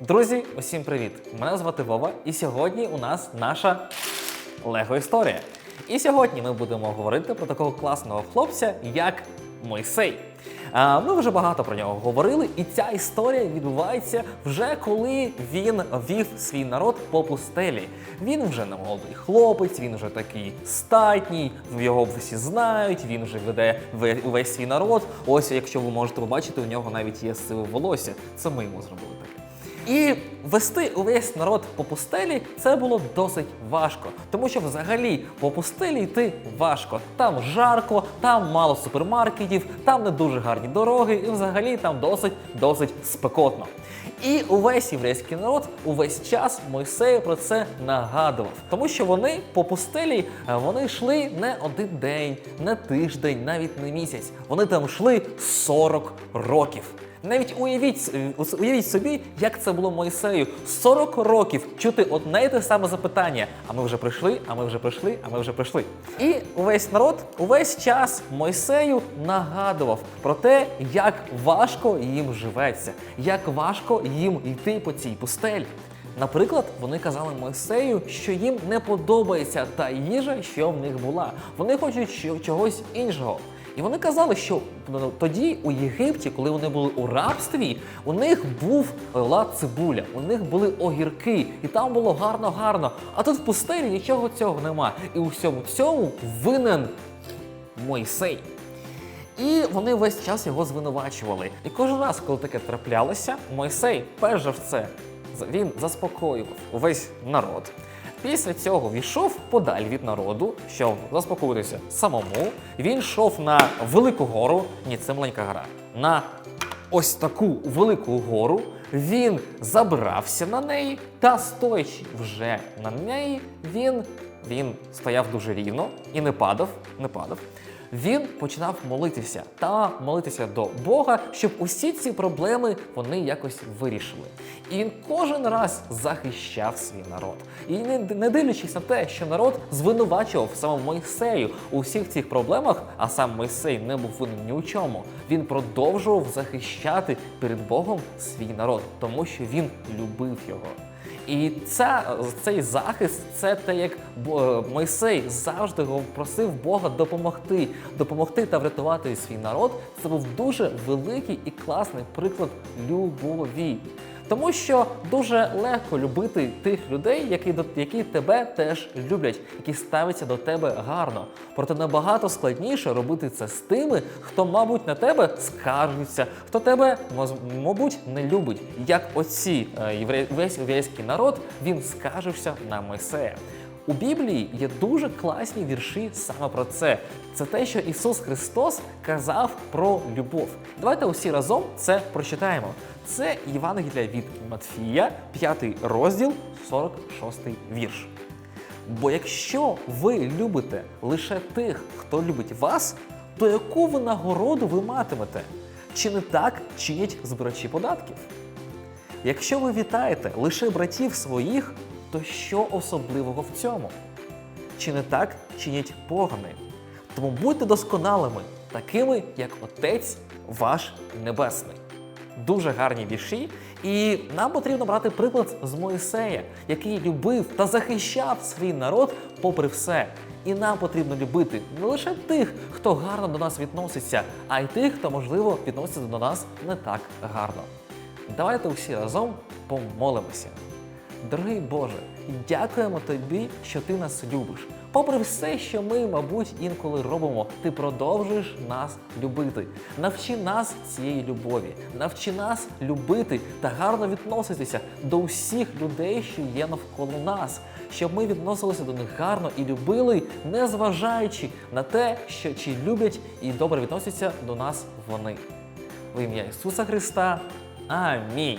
Друзі, усім привіт! Мене звати Вова, і сьогодні у нас наша Лего історія. І сьогодні ми будемо говорити про такого класного хлопця, як Мойсей. Ми вже багато про нього говорили, і ця історія відбувається вже коли він вів свій народ по пустелі. Він вже не молодий хлопець, він вже такий статній, його всі знають, він вже веде ве- увесь свій народ. Ось, якщо ви можете побачити, у нього навіть є сиве волосся. Це ми йому зробили таке. І вести увесь народ по пустелі це було досить важко, тому що взагалі по пустелі йти важко. Там жарко, там мало супермаркетів, там не дуже гарні дороги, і взагалі там досить досить спекотно. І увесь єврейський народ увесь час Мойсею про це нагадував, тому що вони по пустелі е, вони йшли не один день, не тиждень, навіть не місяць. Вони там йшли 40 років. Навіть уявіть, уявіть собі, як це було Мойсею 40 років чути одне й те саме запитання. А ми вже прийшли, а ми вже прийшли, а ми вже прийшли. І увесь народ увесь час Мойсею нагадував про те, як важко їм живеться, як важко їм йти по цій пустелі. Наприклад, вони казали Мойсею, що їм не подобається та їжа, що в них була. Вони хочуть чогось іншого. І вони казали, що тоді у Єгипті, коли вони були у рабстві, у них був лад цибуля, у них були огірки, і там було гарно-гарно. А тут в пустелі нічого цього нема. І у всьому цьому винен Мойсей. І вони весь час його звинувачували. І кожен раз, коли таке траплялося, Мойсей, перш за все, він заспокоював увесь народ. Після цього війшов подаль від народу, щоб заспокоїтися самому. Він йшов на велику гору. Ні, це маленька гора. На ось таку велику гору. Він забрався на неї, та стоячи вже на неї, він, він стояв дуже рівно і не падав, не падав. Він починав молитися та молитися до Бога, щоб усі ці проблеми вони якось вирішили. І він кожен раз захищав свій народ. І не, не дивлячись на те, що народ звинувачував саме Мойсею у всіх цих проблемах, а сам Мойсей не був винен ні у чому. Він продовжував захищати перед Богом свій народ, тому що він любив його. І ця, цей захист це те, як Мойсей завжди просив Бога допомогти, допомогти та врятувати свій народ. Це був дуже великий і класний приклад любові. Тому що дуже легко любити тих людей, які, які тебе теж люблять, які ставляться до тебе гарно. Проте набагато складніше робити це з тими, хто, мабуть, на тебе скаржиться, хто тебе, мабуть, не любить. Як оці е, весь єврейський народ, він скаржився на Мойсея. У Біблії є дуже класні вірші саме про це. Це те, що Ісус Христос казав про любов. Давайте усі разом це прочитаємо. Це Євангелія від Матфія, 5 розділ, 46 вірш. Бо якщо ви любите лише тих, хто любить вас, то яку ви нагороду ви матимете? Чи не так чинять збирачі податків? Якщо ви вітаєте лише братів своїх, то що особливого в цьому? Чи не так чинять погани? Тому будьте досконалими, такими, як Отець ваш Небесний. Дуже гарні вірші, і нам потрібно брати приклад з Моїсея, який любив та захищав свій народ попри все. І нам потрібно любити не лише тих, хто гарно до нас відноситься, а й тих, хто, можливо, відноситься до нас не так гарно. Давайте усі разом помолимося. Дорогий Боже, дякуємо тобі, що ти нас любиш. Попри все, що ми, мабуть, інколи робимо, ти продовжуєш нас любити. Навчи нас цієї любові, навчи нас любити та гарно відноситися до усіх людей, що є навколо нас, щоб ми відносилися до них гарно і любили, не зважаючи на те, що чи люблять і добре відносяться до нас вони. В ім'я Ісуса Христа. Амінь.